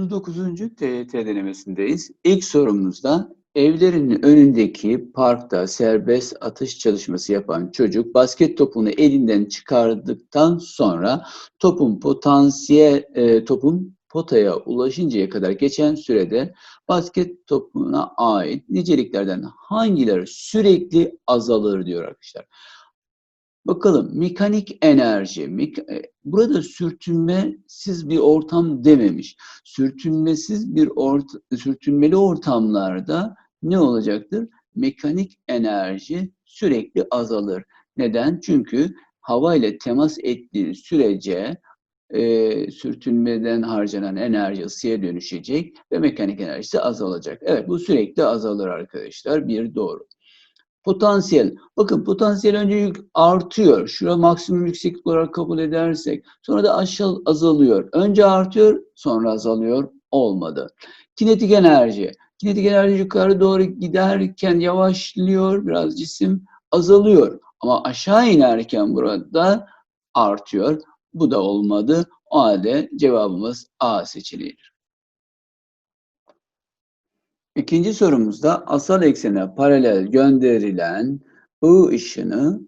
39. TYT denemesindeyiz. İlk sorumuzda evlerinin önündeki parkta serbest atış çalışması yapan çocuk basket topunu elinden çıkardıktan sonra topun potansiyel e, topun potaya ulaşıncaya kadar geçen sürede basket topuna ait niceliklerden hangileri sürekli azalır diyor arkadaşlar. Bakalım mekanik enerji. Mek- e, burada sürtünmesiz bir ortam dememiş. Sürtünmesiz bir ort sürtünmeli ortamlarda ne olacaktır? Mekanik enerji sürekli azalır. Neden? Çünkü hava ile temas ettiği sürece e, sürtünmeden harcanan enerji ısıya dönüşecek ve mekanik enerjisi azalacak. Evet bu sürekli azalır arkadaşlar. Bir doğru. Potansiyel. Bakın potansiyel önce yük artıyor. Şura maksimum yükseklik olarak kabul edersek. Sonra da aşağı azalıyor. Önce artıyor, sonra azalıyor. Olmadı. Kinetik enerji. Kinetik enerji yukarı doğru giderken yavaşlıyor. Biraz cisim azalıyor. Ama aşağı inerken burada artıyor. Bu da olmadı. O halde cevabımız A seçeneğidir. İkinci sorumuzda asal eksene paralel gönderilen I ışını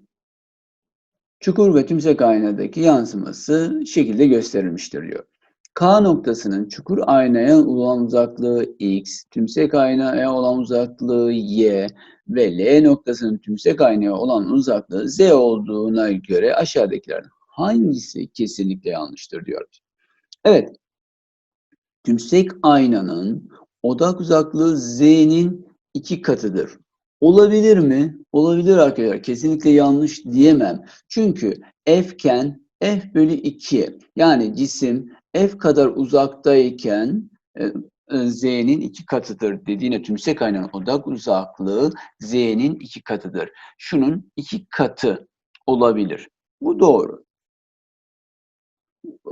çukur ve tümsek aynadaki yansıması şekilde gösterilmiştir diyor. K noktasının çukur aynaya olan uzaklığı x, tümsek aynaya olan uzaklığı y ve L noktasının tümsek aynaya olan uzaklığı z olduğuna göre aşağıdakilerden hangisi kesinlikle yanlıştır diyor. Evet, tümsek aynanın odak uzaklığı z'nin iki katıdır. Olabilir mi? Olabilir arkadaşlar. Kesinlikle yanlış diyemem. Çünkü f'ken f bölü 2 yani cisim f kadar uzaktayken e, e, z'nin iki katıdır dediğine tümsek aynanın odak uzaklığı z'nin iki katıdır. Şunun iki katı olabilir. Bu doğru.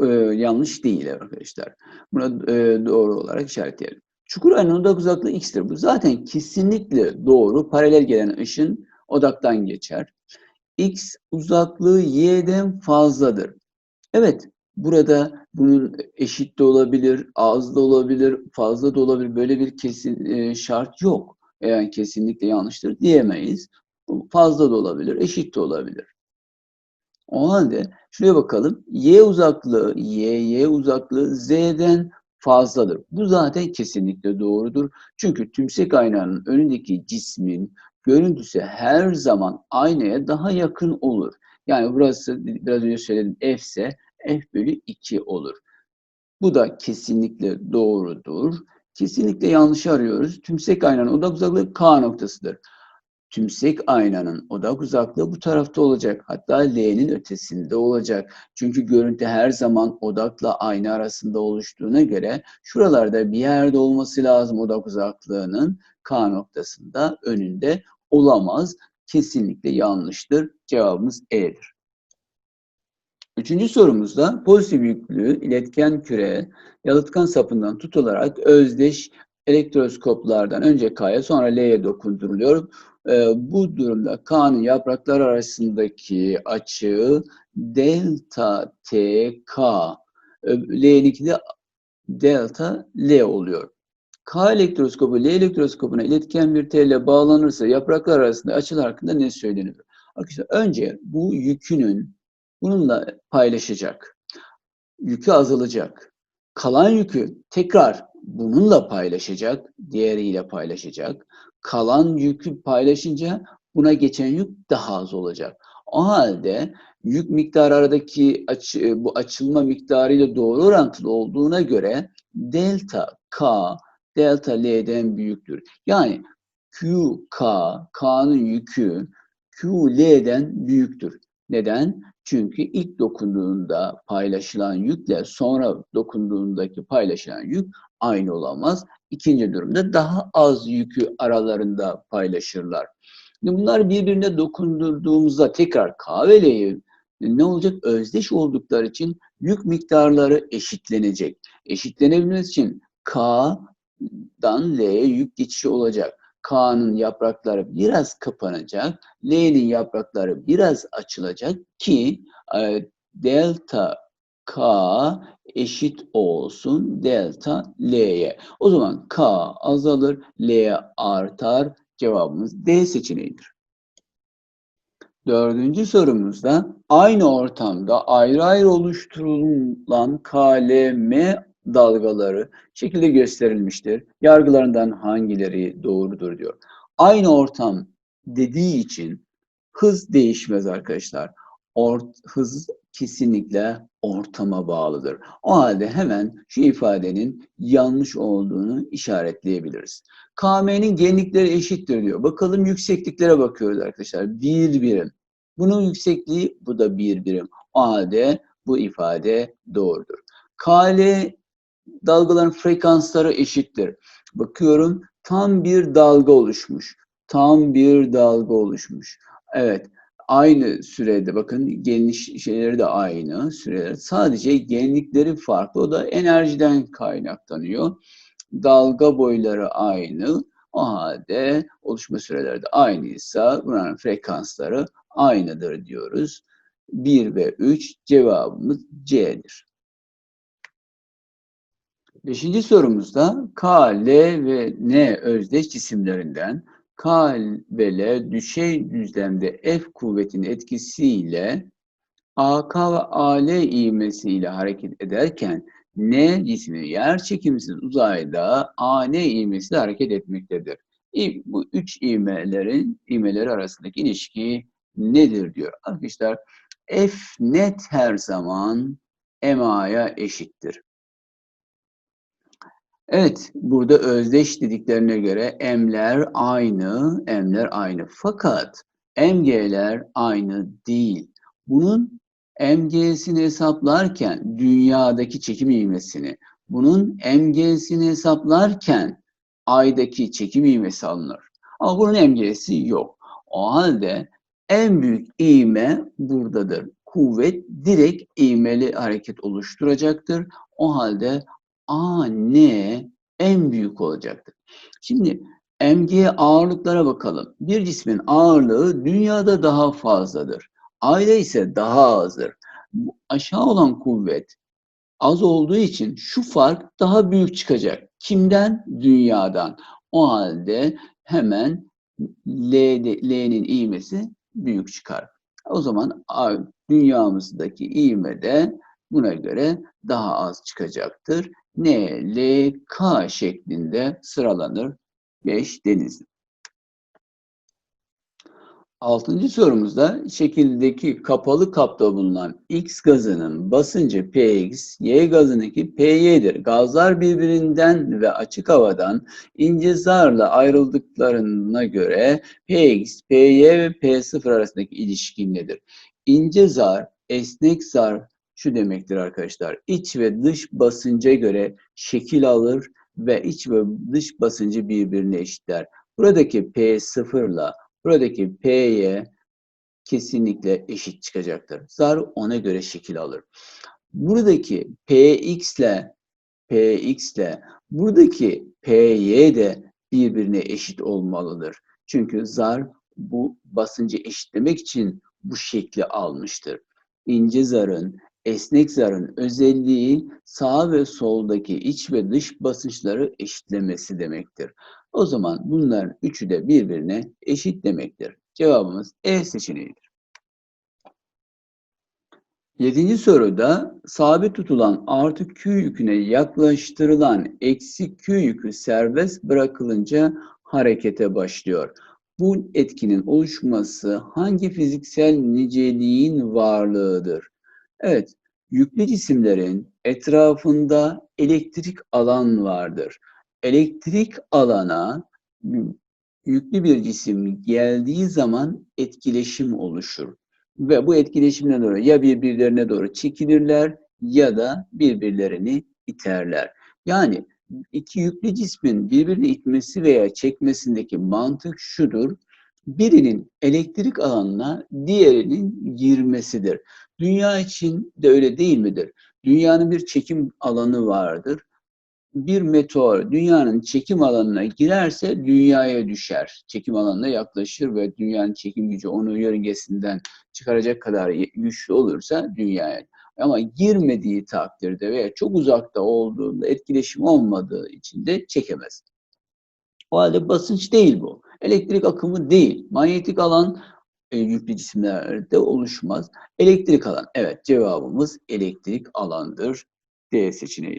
Ee, yanlış değil arkadaşlar. Buna e, doğru olarak işaretleyelim. Çukur aynanın odak uzaklığı x'tir. Bu zaten kesinlikle doğru. Paralel gelen ışın odaktan geçer. x uzaklığı y'den fazladır. Evet, burada bunun eşit de olabilir, az da olabilir, fazla da olabilir. Böyle bir kesin e, şart yok. Yani kesinlikle yanlıştır diyemeyiz. Fazla da olabilir, eşit de olabilir. O halde şuraya bakalım. Y uzaklığı, Y, Y uzaklığı Z'den fazladır. Bu zaten kesinlikle doğrudur. Çünkü tümsek aynanın önündeki cismin görüntüsü her zaman aynaya daha yakın olur. Yani burası biraz önce söyledim F ise F bölü 2 olur. Bu da kesinlikle doğrudur. Kesinlikle yanlış arıyoruz. Tümsek aynanın odak uzaklığı K noktasıdır. Tümsek aynanın odak uzaklığı bu tarafta olacak. Hatta L'nin ötesinde olacak. Çünkü görüntü her zaman odakla ayna arasında oluştuğuna göre şuralarda bir yerde olması lazım odak uzaklığının K noktasında önünde olamaz. Kesinlikle yanlıştır. Cevabımız E'dir. Üçüncü sorumuzda pozitif yüklü iletken küre yalıtkan sapından tutularak özdeş elektroskoplardan önce K'ya sonra L'ye dokunduruluyor. Ee, bu durumda K'nın yapraklar arasındaki açı delta TK, L'ninki de delta L oluyor. K elektroskopu L elektroskopuna iletken bir telle bağlanırsa yapraklar arasında açılar hakkında ne söylenir? Arkadaşlar önce bu yükünün bununla paylaşacak. Yükü azalacak. Kalan yükü tekrar bununla paylaşacak, diğeriyle paylaşacak. Kalan yükü paylaşınca buna geçen yük daha az olacak. O halde yük miktarı aradaki açı, bu açılma miktarıyla doğru orantılı olduğuna göre delta K delta L'den büyüktür. Yani Q K, K'nın yükü Q L'den büyüktür. Neden? Çünkü ilk dokunduğunda paylaşılan yükle sonra dokunduğundaki paylaşılan yük aynı olamaz. İkinci durumda daha az yükü aralarında paylaşırlar. Bunlar birbirine dokundurduğumuzda tekrar K ve L'yi ne olacak? Özdeş oldukları için yük miktarları eşitlenecek. Eşitlenebilmesi için K'dan L'ye yük geçişi olacak. K'nın yaprakları biraz kapanacak, L'nin yaprakları biraz açılacak ki e, delta K eşit olsun delta L'ye. O zaman K azalır, L artar. Cevabımız D seçeneğidir. Dördüncü sorumuzda aynı ortamda ayrı ayrı oluşturulan KLM dalgaları şekilde gösterilmiştir. Yargılarından hangileri doğrudur diyor. Aynı ortam dediği için hız değişmez arkadaşlar. Ort, hız kesinlikle ortama bağlıdır. O halde hemen şu ifadenin yanlış olduğunu işaretleyebiliriz. KM'nin genlikleri eşittir diyor. Bakalım yüksekliklere bakıyoruz arkadaşlar. Bir birim. Bunun yüksekliği bu da bir birim. O halde bu ifade doğrudur. KL dalgaların frekansları eşittir. Bakıyorum tam bir dalga oluşmuş. Tam bir dalga oluşmuş. Evet aynı sürede bakın geniş şeyleri de aynı süreler. Sadece genlikleri farklı. O da enerjiden kaynaklanıyor. Dalga boyları aynı. O halde oluşma süreleri de aynıysa bunların frekansları aynıdır diyoruz. 1 ve 3 cevabımız C'dir. Beşinci sorumuzda K, L ve N özdeş cisimlerinden K ve L düşey düzlemde F kuvvetinin etkisiyle AK ve AL ivmesiyle hareket ederken N cismi yer çekimsiz uzayda AN ivmesiyle hareket etmektedir. Bu üç ivmelerin ivmeleri arasındaki ilişki nedir diyor. Arkadaşlar F net her zaman MA'ya eşittir. Evet, burada özdeş dediklerine göre M'ler aynı, M'ler aynı. Fakat MG'ler aynı değil. Bunun MG'sini hesaplarken dünyadaki çekim ivmesini, bunun MG'sini hesaplarken aydaki çekim ivmesi alınır. Ama bunun MG'si yok. O halde en büyük ivme buradadır. Kuvvet direkt ivmeli hareket oluşturacaktır. O halde A, N en büyük olacaktır. Şimdi mg ağırlıklara bakalım. Bir cismin ağırlığı dünyada daha fazladır. Ayda ise daha azdır. Aşağı olan kuvvet az olduğu için şu fark daha büyük çıkacak. Kimden? Dünyadan. O halde hemen L'nin ivmesi büyük çıkar. O zaman dünyamızdaki ivme de buna göre daha az çıkacaktır. N, L, K şeklinde sıralanır 5 denizli. Altıncı sorumuzda şekildeki kapalı kapta bulunan X gazının basıncı Px, Y gazınınki Py'dir. Gazlar birbirinden ve açık havadan ince zarla ayrıldıklarına göre Px, Py ve P0 arasındaki ilişki nedir? İnce zar, esnek zar şu demektir arkadaşlar. İç ve dış basınca göre şekil alır ve iç ve dış basıncı birbirine eşitler. Buradaki P0 ile buradaki P'ye kesinlikle eşit çıkacaktır. Zar ona göre şekil alır. Buradaki Px ile Px ile buradaki Py de birbirine eşit olmalıdır. Çünkü zar bu basıncı eşitlemek için bu şekli almıştır. İnce zarın Esnek zarın özelliği sağ ve soldaki iç ve dış basınçları eşitlemesi demektir. O zaman bunların üçü de birbirine eşit demektir. Cevabımız E seçeneğidir. Yedinci soruda sabit tutulan artı Q yüküne yaklaştırılan eksi Q yükü serbest bırakılınca harekete başlıyor. Bu etkinin oluşması hangi fiziksel niceliğin varlığıdır? Evet, yüklü cisimlerin etrafında elektrik alan vardır. Elektrik alana yüklü bir cisim geldiği zaman etkileşim oluşur. Ve bu etkileşimden dolayı ya birbirlerine doğru çekilirler ya da birbirlerini iterler. Yani iki yüklü cismin birbirini itmesi veya çekmesindeki mantık şudur. Birinin elektrik alanına diğerinin girmesidir. Dünya için de öyle değil midir? Dünyanın bir çekim alanı vardır. Bir meteor dünyanın çekim alanına girerse dünyaya düşer. Çekim alanına yaklaşır ve dünyanın çekim gücü onu yörüngesinden çıkaracak kadar güçlü olursa dünyaya. Ama girmediği takdirde veya çok uzakta olduğunda etkileşim olmadığı için de çekemez. O halde basınç değil bu. Elektrik akımı değil. Manyetik alan e, yüklü cisimlerde oluşmaz. Elektrik alan. Evet cevabımız elektrik alandır. D seçeneği.